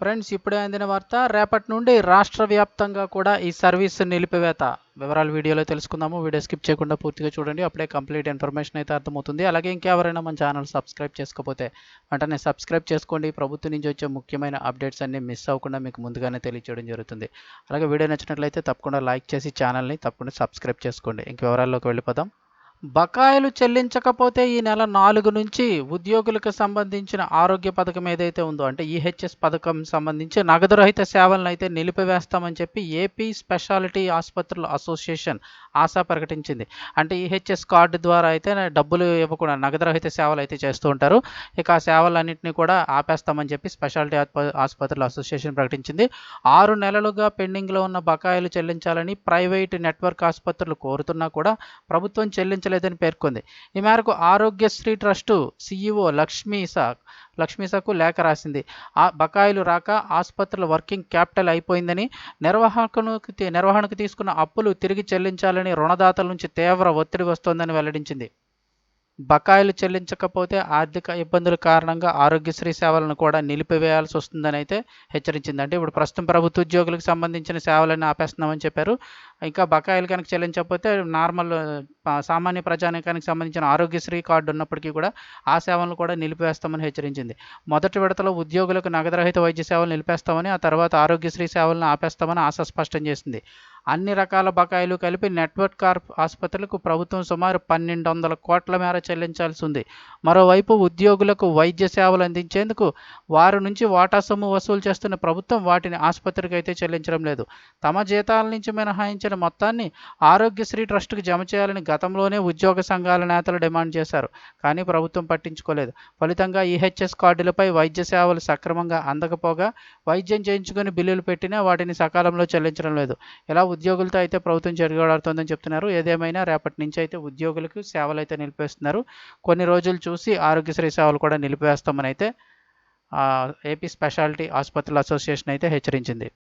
Friends ఇప్పుడే అందిన వార్త రేపటి నుండి రాష్ట్ర వ్యాప్తంగా కూడా ఈ సర్వీస్ నిలిపివేత. వివరాలు వీడియోలో తెలుసుకుందాము. వీడియో స్కిప్ చేయకుండా పూర్తిగా చూడండి. అప్పుడే కంప్లీట్ ఇన్ఫర్మేషన్ అయితే అర్థమవుతుంది. అలాగే ఇంకెవరైనా మన ఛానల్ సబ్స్క్రైబ్ చేసుకోకపోతే వెంటనే సబ్స్క్రైబ్ చేసుకోండి. ప్రభుత్వం నుంచి వచ్చే ముఖ్యమైన అప్డేట్స్ అన్ని మిస్ అవ్వకుండా మీకు ముందుగానే తెలియజేయడం జరుగుతుంది. అలాగే వీడియో నచ్చినట్లయితే తప్పకుండా లైక్ చేసి ఛానల్ని తప్పకుండా సబ్స్క్రైబ్ చేసుకోండి. ఇంక వివరాల్లోకి వెళ్ళిపోదాం. బకాయిలు చెల్లించకపోతే ఈ నెల నాలుగు నుంచి ఉద్యోగులకు సంబంధించిన ఆరోగ్య పథకం ఏదైతే ఉందో అంటే ఈహెచ్ఎస్ పథకం సంబంధించి నగదు రహిత సేవలను అయితే నిలిపివేస్తామని చెప్పి ఏపీ స్పెషాలిటీ ఆసుపత్రుల అసోసియేషన్ ఆశా ప్రకటించింది. అంటే ఈహెచ్ఎస్ కార్డు ద్వారా అయితే డబ్బులు ఇవ్వకుండా నగదు రహిత సేవలు అయితే చేస్తూ ఉంటారు. ఇక ఆ సేవలన్నింటినీ కూడా ఆపేస్తామని చెప్పి స్పెషాలిటీ ఆసుపత్రుల అసోసియేషన్ ప్రకటించింది. ఆరు నెలలుగా పెండింగ్లో ఉన్న బకాయిలు చెల్లించాలని ప్రైవేట్ నెట్వర్క్ ఆసుపత్రులు కోరుతున్నా కూడా ప్రభుత్వం చెల్లించ చెల్లించలేదని పేర్కొంది. ఈ మేరకు ఆరోగ్యశ్రీ ట్రస్టు సీఈఓ లక్ష్మీసా లక్ష్మీసాకు లేఖ రాసింది. ఆ బకాయిలు రాక ఆసుపత్రుల వర్కింగ్ క్యాపిటల్ అయిపోయిందని నిర్వహణకు నిర్వహణకు తీసుకున్న అప్పులు తిరిగి చెల్లించాలని రుణదాతల నుంచి తీవ్ర ఒత్తిడి వస్తోందని వెల్లడించింది. బకాయిలు చెల్లించకపోతే ఆర్థిక ఇబ్బందుల కారణంగా ఆరోగ్యశ్రీ సేవలను కూడా నిలిపివేయాల్సి వస్తుందని అయితే హెచ్చరించింది. అంటే ఇప్పుడు ప్రస్తుతం ప్రభుత్వ ఉద్యోగులకు సంబంధించిన సేవలను ఆపేస్తున్నామని చెప్పారు. ఇంకా బకాయిలు కనుక చెల్లించకపోతే నార్మల్ సామాన్య ప్రజానికానికి సంబంధించిన ఆరోగ్యశ్రీ కార్డు ఉన్నప్పటికీ కూడా ఆ సేవలను కూడా నిలిపివేస్తామని హెచ్చరించింది. మొదటి విడతలో ఉద్యోగులకు నగదురహిత వైద్య సేవలు నిలిపేస్తామని ఆ తర్వాత ఆరోగ్యశ్రీ సేవలను ఆపేస్తామని ఆశ స్పష్టం చేసింది. అన్ని రకాల బకాయిలు కలిపి నెట్వర్క్ కార్ప్ ఆసుపత్రులకు ప్రభుత్వం సుమారు పన్నెండు వందల కోట్ల మేర చెల్లించాల్సి ఉంది. మరోవైపు ఉద్యోగులకు వైద్య సేవలు అందించేందుకు వారి నుంచి వాటా సొమ్ము వసూలు చేస్తున్న ప్రభుత్వం వాటిని ఆసుపత్రికి అయితే చెల్లించడం లేదు. తమ జీతాల నుంచి మినహాయించిన మొత్తాన్ని ఆరోగ్యశ్రీ ట్రస్టుకు జమ చేయాలని గతంలోనే ఉద్యోగ సంఘాల నేతలు డిమాండ్ చేశారు కానీ ప్రభుత్వం పట్టించుకోలేదు. ఫలితంగా ఈహెచ్ఎస్ కార్డులపై వైద్య సేవలు సక్రమంగా అందకపోగా వైద్యం చేయించుకుని బిల్లులు పెట్టినా వాటిని సకాలంలో చెల్లించడం లేదు. ఇలా ఉద్యోగులతో అయితే ప్రభుత్వం జరగబడుతోందని చెప్తున్నారు. ఏదేమైనా రేపటి నుంచి అయితే ఉద్యోగులకు సేవలు అయితే నిలిపేస్తున్నారు. కొన్ని రోజులు చూసి ఆరోగ్యశ్రీ సేవలు కూడా నిలిపివేస్తామని అయితే ఏపీ స్పెషాలిటీ ఆసుపత్రుల అసోసియేషన్ అయితే హెచ్చరించింది.